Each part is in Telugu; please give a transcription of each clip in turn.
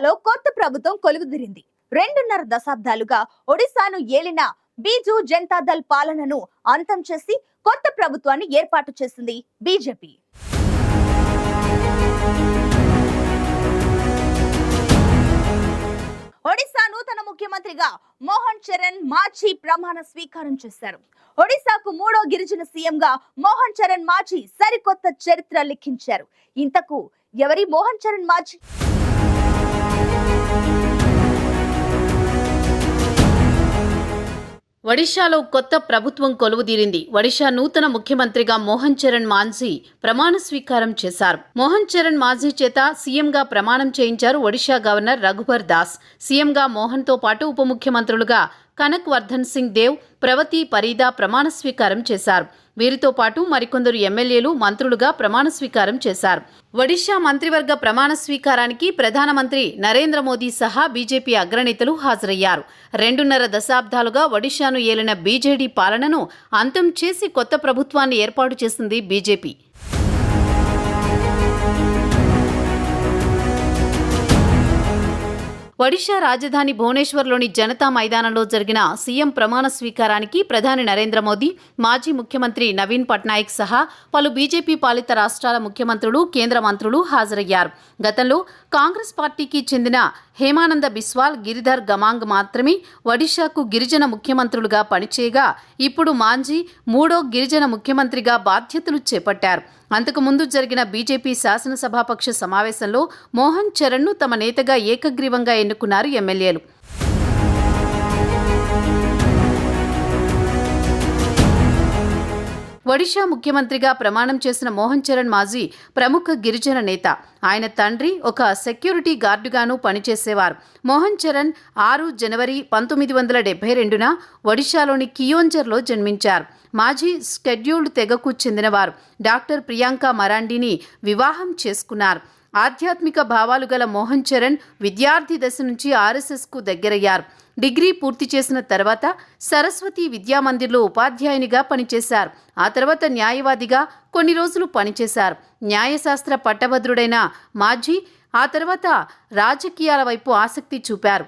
ఒడిశాలో కొత్త ప్రభుత్వం కొలువుదిరింది. రెండున్నర దశాబ్దాలుగా ఒడిశాను ఏలిన బీజు జనతాదళ్ పాలనను అంతం చేసి కొత్త ప్రభుత్వాన్ని ఏర్పాటు చేసింది బీజేపీ. ఒడిశా నూతన ముఖ్యమంత్రిగా మోహన్ చరణ్ మాజీ ప్రమాణ స్వీకారం చేశారు. ఒడిశాకు మూడో గిరిజన సీఎంగా మోహన్ చరణ్ మాజీ సరికొత్త చరిత్ర లిఖించారు ఇంతకు ఎవరి మోహన్ చరణ్ మాజీ ఒడిశాలో కొత్త ప్రభుత్వం కొలువుదీరింది. ఒడిశా నూతన ముఖ్యమంత్రిగా మోహన్ చరణ్ మాంఝీ ప్రమాణ స్వీకారం చేశారు. మోహన్ చరణ్ మాంఝీ చేత సీఎంగా ప్రమాణం చేయించారు ఒడిశా గవర్నర్ రఘుబర్ దాస్. సీఎంగా మోహన్తో పాటు ఉప ముఖ్యమంత్రులుగా కనక్ వర్ధన్ సింగ్ దేవ్ ప్రవతి పరీదా ప్రమాణ స్వీకారం చేశారు. వీరితో పాటు మరికొందరు ఎమ్మెల్యేలు మంత్రులుగా ప్రమాణ స్వీకారం చేశారు. ఒడిశా మంత్రివర్గ ప్రమాణ స్వీకారానికి ప్రధానమంత్రి నరేంద్ర మోదీ సహా బీజేపీ అగ్రనేతలు హాజరయ్యారు. రెండున్నర దశాబ్దాలుగా ఒడిశాను ఏలిన బీజేడీ పాలనను అంతం చేసి కొత్త ప్రభుత్వాన్ని ఏర్పాటు చేసింది బీజేపీ. ఒడిషా రాజధాని భువనేశ్వర్లోని జనతా మైదానంలో జరిగిన సీఎం ప్రమాణ స్వీకారానికి ప్రధాని నరేంద్ర మోదీ మాజీ ముఖ్యమంత్రి నవీన్ పట్నాయక్ సహా పలు బీజేపీ పాలిత రాష్ట్రాల ముఖ్యమంత్రులు కేంద్ర మంత్రులు హాజరయ్యారు. గతంలో కాంగ్రెస్ పార్టీకి చెందిన హేమానంద బిస్వాల్ గిరిధర్ గమాంగ్ మాత్రమే ఒడిషాకు గిరిజన ముఖ్యమంత్రులుగా పనిచేయగా ఇప్పుడు మాంజీ మూడో గిరిజన ముఖ్యమంత్రిగా బాధ్యతలు చేపట్టారు. అంతకుముందు జరిగిన బీజేపీ శాసనసభాపక్ష సమావేశంలో మోహన్ చరణ్ను తమ నేతగా ఏకగ్రీవంగా ఎన్నుకున్నారు ఎమ్మెల్యేలు. ఒడిషా ముఖ్యమంత్రిగా ప్రమాణం చేసిన మోహన్ చరణ్ మాజీ ప్రముఖ గిరిజన నేత. ఆయన తండ్రి ఒక సెక్యూరిటీ గార్డుగాను పనిచేసేవారు. మోహన్ చరణ్ ఆరు జనవరి పంతొమ్మిది వందల డెబ్బై రెండున ఒడిషాలోని కియోంజర్లో జన్మించారు. మాజీ స్కెడ్యూల్డ్ తెగకు చెందినవారు. డాక్టర్ ప్రియాంక మరాండిని వివాహం చేసుకున్నారు. ఆధ్యాత్మిక భావాలు గల మోహన్ చరణ్ విద్యార్థి దశ నుంచి ఆర్ఎస్ఎస్కు దగ్గరయ్యారు. డిగ్రీ పూర్తి చేసిన తర్వాత సరస్వతి విద్యామందిర్లో ఉపాధ్యాయునిగా పనిచేశారు. ఆ తర్వాత న్యాయవాదిగా కొన్ని రోజులు పనిచేశారు. న్యాయశాస్త్ర పట్టభద్రుడైన మాజీ ఆ తర్వాత రాజకీయాల వైపు ఆసక్తి చూపారు.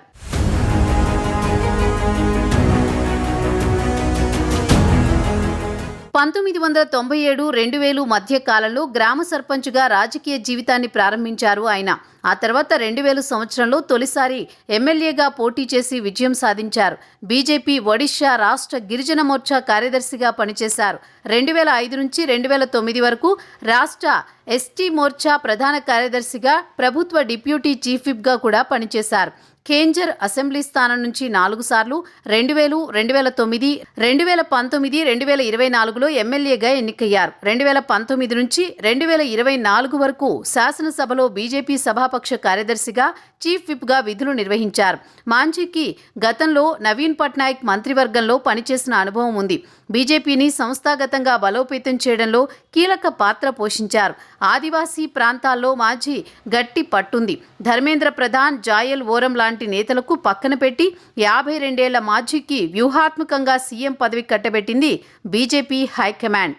పంతొమ్మిది వందల తొంభై ఏడు రెండు వేలు మధ్య కాలంలో గ్రామ సర్పంచ్గా రాజకీయ జీవితాన్ని ప్రారంభించారు ఆయన. ఆ తర్వాత రెండు వేల సంవత్సరంలో తొలిసారి ఎమ్మెల్యేగా పోటీ చేసి విజయం సాధించారు. బీజేపీ ఒడిశా రాష్ట్ర గిరిజన మోర్చా కార్యదర్శిగా పనిచేశారు. రెండు వేల ఐదు నుంచి రెండు వేల తొమ్మిది వరకు రాష్ట్ర ఎస్టీ మోర్చా ప్రధాన కార్యదర్శిగా ప్రభుత్వ డిప్యూటీ చీఫ్ విప్గా కూడా పనిచేశారు. కేంజర్ అసెంబ్లీ స్థానం నుంచి నాలుగు సార్లు రెండు వేలు రెండు వేల తొమ్మిది రెండు వేల పంతొమ్మిది రెండు వేల ఇరవై నాలుగులో ఎమ్మెల్యేగా ఎన్నికయ్యారు. రెండు వేల పంతొమ్మిది నుంచి రెండు వేల ఇరవై నాలుగు వరకు శాసనసభలో బీజేపీ సభాపక్ష కార్యదర్శిగా చీఫ్ విప్గా విధులు నిర్వహించారు. మాంజీకి గతంలో నవీన్ పట్నాయక్ మంత్రివర్గంలో పనిచేసిన అనుభవం ఉంది. బీజేపీని సంస్థాగతంగా బలోపేతం చేయడంలో కీలక పాత్ర పోషించారు. ఆదివాసీ ప్రాంతాల్లో మాజీ గట్టి పట్టుంది. ధర్మేంద్ర ప్రధాన్ జాయల్ ఓరం లాంటి నేతలకు పక్కన పెట్టి యాభై రెండేళ్ళ మాజీకి వ్యూహాత్మకంగా సీఎం పదవి కట్టబెట్టింది బీజేపీ హైకమాండ్.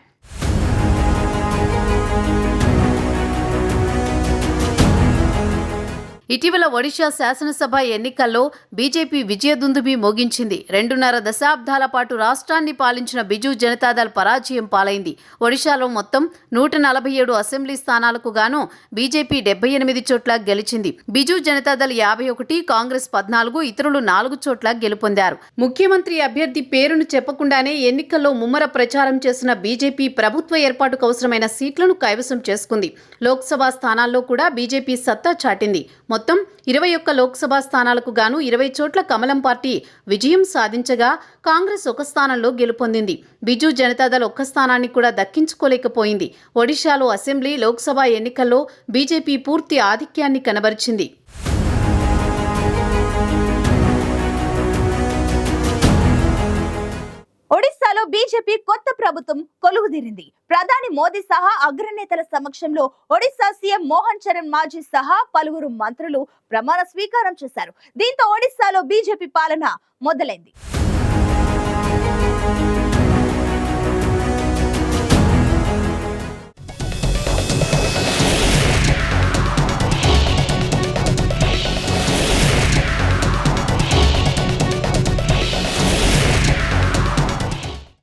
ఇటీవల ఒడిశా శాసనసభ ఎన్నికల్లో బీజేపీ విజయదుందుబి మోగించింది. రెండున్నర దశాబ్దాల పాటు రాష్ట్రాన్ని పాలించిన బిజు జనతాదళ్ పరాజయం పాలైంది. ఒడిశాలో మొత్తం నూట నలభై ఏడు అసెంబ్లీ స్థానాలకు గాను బీజేపీ డెబ్బై ఎనిమిది చోట్ల గెలిచింది. బిజు జనతాదళ్ యాభై ఒకటి కాంగ్రెస్ పద్నాలుగు ఇతరులు నాలుగు చోట్ల గెలుపొందారు. ముఖ్యమంత్రి అభ్యర్థి పేరును చెప్పకుండానే ఎన్నికల్లో ముమ్మర ప్రచారం చేసిన బీజేపీ ప్రభుత్వ ఏర్పాటుకు అవసరమైన సీట్లను కైవసం చేసుకుంది. లోక్సభ స్థానాల్లో కూడా బీజేపీ సత్తా చాటింది. మొత్తం ఇరవై ఒక్క లోక్సభ స్థానాలకు గాను ఇరవై చోట్ల కమలం పార్టీ విజయం సాధించగా కాంగ్రెస్ ఒక స్థానంలో గెలుపొందింది. బిజు జనతాదళ్ ఒక్క స్థానాన్ని కూడా దక్కించుకోలేకపోయింది. ఒడిశాలో అసెంబ్లీ లోక్సభ ఎన్నికల్లో బీజేపీ పూర్తి ఆధిక్యాన్ని కనబరిచింది. ఒడిశాలో బీజేపీ కొత్త ప్రభుత్వం కొలువుదీరింది. ప్రధాని మోదీ సహా అగ్రనేతల సమక్షంలో ఒడిశా సీఎం మోహన్ చరణ్ మాజీ సహా పలువురు మంత్రులు ప్రమాణ స్వీకారం చేశారు. దీంతో ఒడిశాలో బీజేపీ పాలన మొదలైంది.